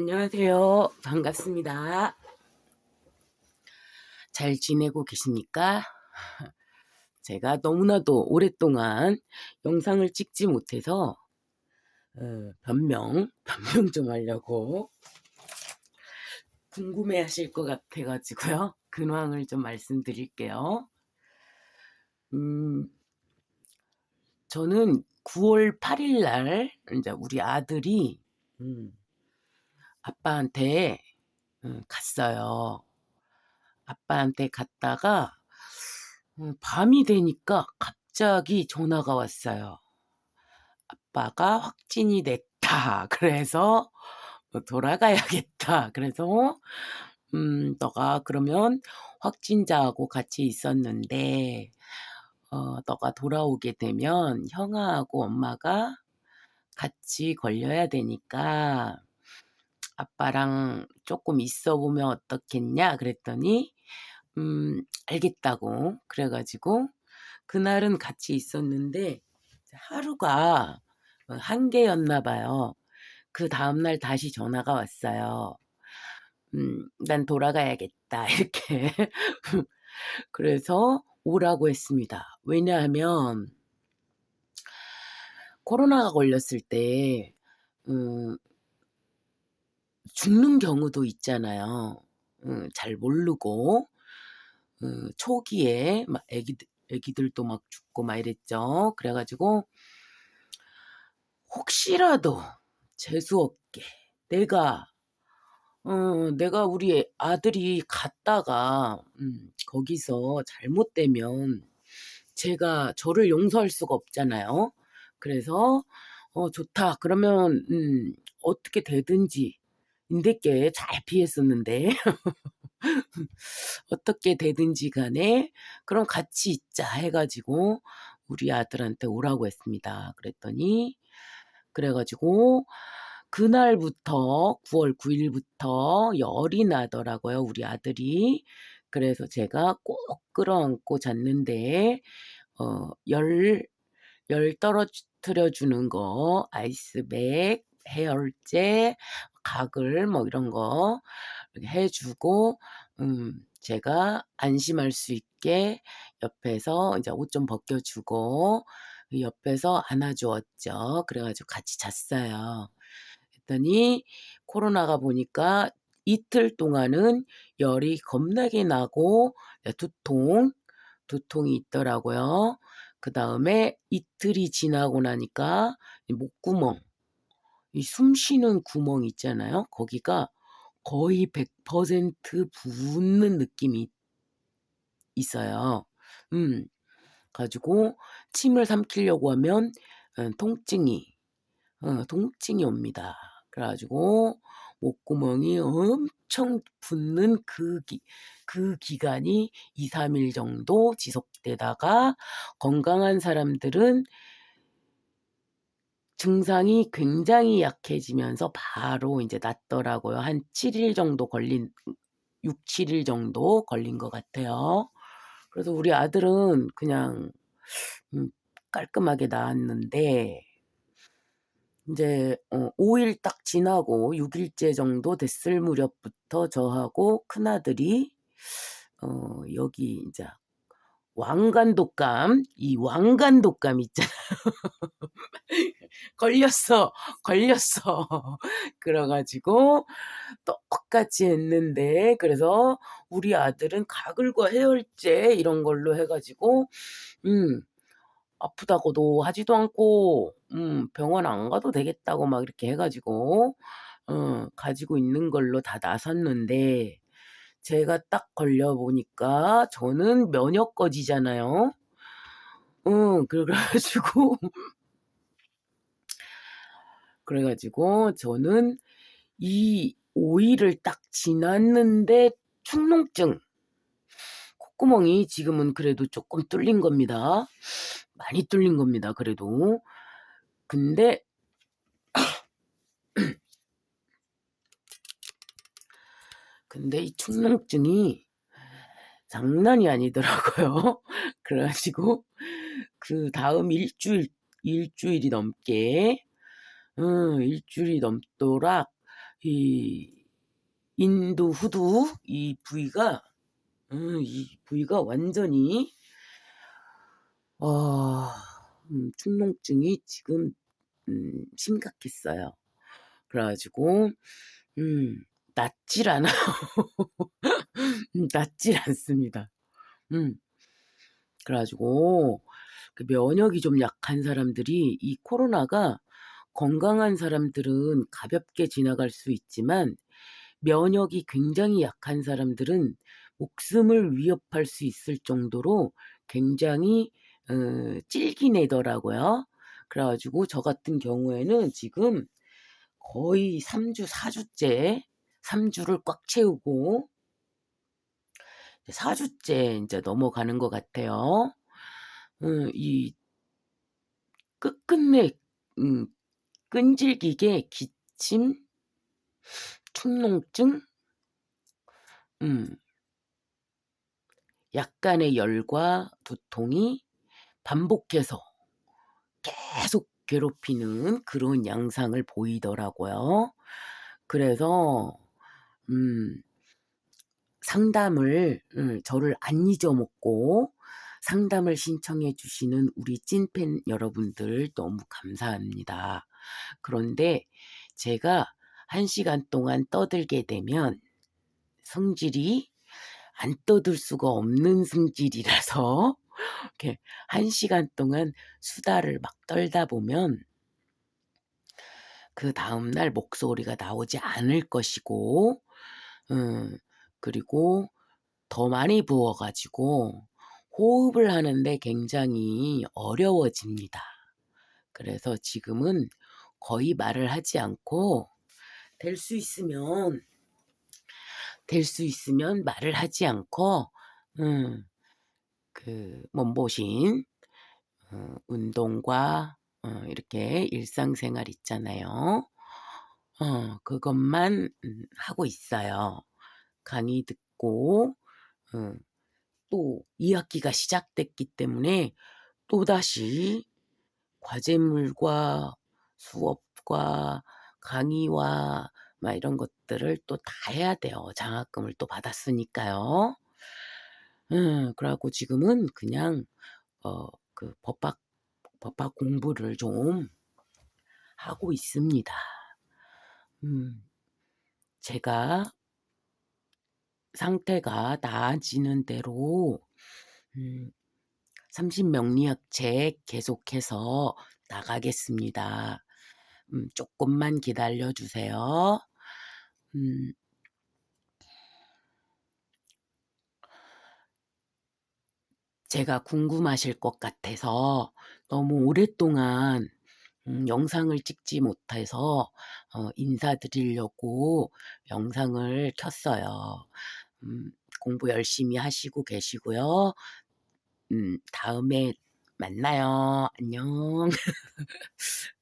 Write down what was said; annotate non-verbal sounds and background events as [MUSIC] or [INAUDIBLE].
안녕하세요. 반갑습니다. 잘 지내고 계십니까? [LAUGHS] 제가 너무나도 오랫동안 영상을 찍지 못해서 어, 변명, [LAUGHS] 변명 좀 하려고 궁금해 하실 것 같아가지고요. 근황을 좀 말씀드릴게요. 음, 저는 9월 8일 날, 이제 우리 아들이, 음, 아빠한테 음, 갔어요. 아빠한테 갔다가 음, 밤이 되니까 갑자기 전화가 왔어요. 아빠가 확진이 됐다. [LAUGHS] 그래서 어, 돌아가야겠다. 그래서 음, 너가 그러면 확진자하고 같이 있었는데 어, 너가 돌아오게 되면 형아하고 엄마가 같이 걸려야 되니까 아빠랑 조금 있어 보면 어떻겠냐 그랬더니 음 알겠다고 그래가지고 그날은 같이 있었는데 하루가 한 개였나 봐요. 그 다음날 다시 전화가 왔어요. 음, 난 돌아가야겠다. [LAUGHS] 이렇게. 그래서 오라고 했습니다. 왜냐하면 코로나가 걸렸을 때, 음, 죽는 경우도 있잖아요. 음, 잘 모르고 음, 초기에 막 애기들 애기들도 막 죽고 막 이랬죠. 그래가지고 혹시라도 재수 없게 내가 어, 내가 우리 아들이 갔다가 음, 거기서 잘못되면 제가 저를 용서할 수가 없잖아요. 그래서 어, 좋다. 그러면 음, 어떻게 되든지 인대께 잘 피했었는데 [LAUGHS] 어떻게 되든지 간에 그럼 같이 있자 해가지고 우리 아들한테 오라고 했습니다. 그랬더니 그래가지고 그날부터 9월 9일부터 열이 나더라고요. 우리 아들이. 그래서 제가 꼭 끌어안고 잤는데 어, 열, 열 떨어뜨려 주는 거 아이스백, 해열제, 가글 뭐 이런 거 해주고 음, 제가 안심할 수 있게 옆에서 이제 옷 좀 벗겨주고 옆에서 안아주었죠. 그래가지고 같이 잤어요. 그랬더니 코로나가 보니까 이틀 동안은 열이 겁나게 나고 두통, 두통이 있더라고요. 그 다음에 이틀이 지나고 나니까 목구멍, 이 숨 쉬는 구멍 있잖아요. 거기가 거의 100% 붓는 느낌이 있어요. 음, 가지고 침을 삼키려고 하면 어, 통증이, 어, 통증이 옵니다. 그래가지고 목구멍이 엄청 붓는 그, 기, 그 기간이 2, 3일 정도 지속되다가 건강한 사람들은 증상이 굉장히 약해지면서 바로 이제 낫더라고요. 한 7 일 정도 걸린 6, 7 일 정도 걸린 것 같아요. 그래서 우리 아들은 그냥 음, 깔끔하게 나았는데 이제 어, 5 일 딱 지나고 6 일째 정도 됐을 무렵부터 저하고 큰아들이 어, 여기 이제 왕관독감, 이 왕관독감 있잖아요. [LAUGHS] 걸렸어, 걸렸어. 그래가지고 똑같이 했는데, 그래서 우리 아들은 가글과 해열제 이런 걸로 해가지고, 음, 아프다고도 하지도 않고, 음, 병원 안 가도 되겠다고 막 이렇게 해가지고, 어, 가지고 있는 걸로 다 나섰는데, 제가 딱 걸려보니까 저는 면역거지잖아요. 응, 그래가지고, [LAUGHS] 그래가지고 저는 이 5일을 딱 지났는데 축농증, 콧구멍이 지금은 그래도 조금 뚫린 겁니다. 많이 뚫린 겁니다. 그래도. 근데 근데 이 축농증이 장난이 아니더라고요. [LAUGHS] 그래가지고 그 다음 일주일 일주일이 넘게 음, 일주일이 넘도록 이 인두 후두 이 부위가 음, 이 부위가 완전히 어, 음, 축농증이 지금 음, 심각했어요. 그래가지고 음, 낫질 않아요. [LAUGHS] 음, 낫질 않습니다. 음, 그래가지고 그 면역이 좀 약한 사람들이 이 코로나가 건강한 사람들은 가볍게 지나갈 수 있지만 면역이 굉장히 약한 사람들은 목숨을 위협할 수 있을 정도로 굉장히 어, 찔기내더라고요. 그래가지고 저 같은 경우에는 지금 거의 3주, 4주째 3주를 꽉 채우고 4주째 이제 넘어가는 것 같아요. 음, 이 끝끝내 음, 끈질기게 기침, 축농증, 음, 약간의 열과 두통이 반복해서 계속 괴롭히는 그런 양상을 보이더라고요. 그래서 음, 상담을 음, 저를 안 잊어먹고 상담을 신청해 주시는 우리 찐팬 여러분들 너무 감사합니다. 그런데 제가 한 시간 동안 떠들게 되면 성질이 안 떠들 수가 없는 성질이라서 [LAUGHS] 이렇게 한 시간 동안 수다를 막 떨다 보면 그 다음날 목소리가 나오지 않을 것이고, 음, 그리고 더 많이 부어가지고 호흡을 하는데 굉장히 어려워집니다. 그래서 지금은 거의 말을 하지 않고 될 수 있으면 될 수 있으면 말을 하지 않고 음, 그 몸보신 어, 운동과 어, 이렇게 일상생활 있잖아요. 어, 그것만 음, 하고 있어요. 강의 듣고 어, 또 2학기가 시작됐기 때문에 또다시 과제물과 수업과 강의와 막 이런 것들을 또 다 해야 돼요. 장학금을 또 받았으니까요. 음, 그래갖고 지금은 그냥 어, 그 법학 법학 공부를 좀 하고 있습니다. 음, 제가 상태가 나아지는 대로 음, 30명리학 책 계속해서 나가겠습니다. 음, 조금만 기다려 주세요. 음, 제가 궁금하실 것 같아서 너무 오랫동안 음, 영상을 찍지 못해서 어, 인사드리려고 영상을 켰어요. 음, 공부 열심히 하시고 계시고요. 음, 다음에 만나요. 안녕. [LAUGHS]